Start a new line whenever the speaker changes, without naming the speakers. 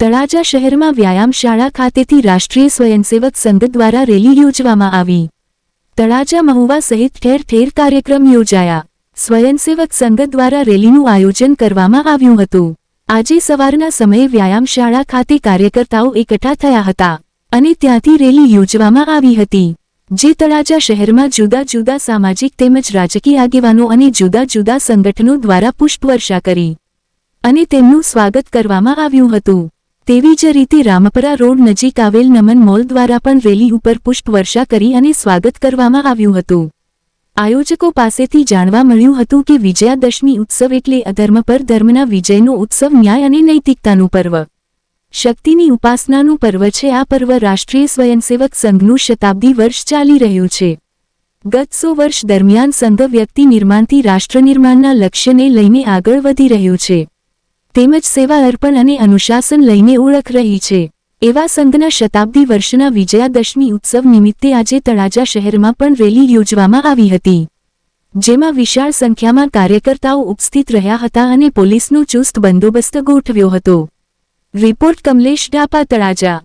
તળાજા શહેરમાં વ્યાયામ શાળા ખાતેથી રાષ્ટ્રીય સ્વયંસેવક સંઘ દ્વારા રેલી યોજવામાં આવી. તળાજા મહુવા સહિત ઠેર ઠેર કાર્યક્રમ યોજાયા. સ્વયંસેવક સંઘ દ્વારા રેલીનું આયોજન કરવામાં આવ્યું હતું. આજે સવારના સમયે વ્યાયામશાળા ખાતે કાર્યકર્તાઓ એકઠા થયા હતા અને ત્યાંથી રેલી યોજવામાં આવી હતી. જે તળાજા શહેરમાં જુદા જુદા સામાજિક તેમજ રાજકીય આગેવાનો અને જુદા જુદા સંગઠનો દ્વારા પુષ્પવર્ષા કરી અને તેમનું સ્વાગત કરવામાં આવ્યું હતું. તેવી જ રીતે રામપરા રોડ નજીક આવેલ નમન મોલ દ્વારા પણ રેલી ઉપર પુષ્પવર્ષા કરી અને સ્વાગત કરવામાં આવ્યું હતું. આયોજકો પાસેથી જાણવા મળ્યું હતું કે વિજયાદશમી ઉત્સવ એટલે અધર્મ પર ધર્મના વિજયનો ઉત્સવ, ન્યાય અને નૈતિકતાનું પર્વ. શક્તિની ઉપાસનાનું પર્વ છે. આ પર્વ રાષ્ટ્રીય સ્વયંસેવક સંઘનું શતાબ્દી વર્ષ ચાલી રહ્યું છે. ગત સો વર્ષ દરમિયાન સંઘ વ્યક્તિ નિર્માણથી રાષ્ટ્ર નિર્માણના લક્ષ્યને લઈને આગળ વધી રહ્યું છે. તેમજ સેવા અર્પણ અને અનુશાસન લઈને ઓળખ રહી છે. એવા સંઘના શતાબ્દી વર્ષના વિજયાદશમી ઉત્સવ નિમિત્તે આજે તળાજા શહેરમાં પણ રેલી યોજવામાં આવી હતી. જેમાં વિશાળ સંખ્યામાં કાર્યકર્તાઓ ઉપસ્થિત રહ્યા હતા અને પોલીસનો ચુસ્ત બંદોબસ્ત ગોઠવ્યો હતો. રિપોર્ટ કમલેશ ડાપા, તળાજા.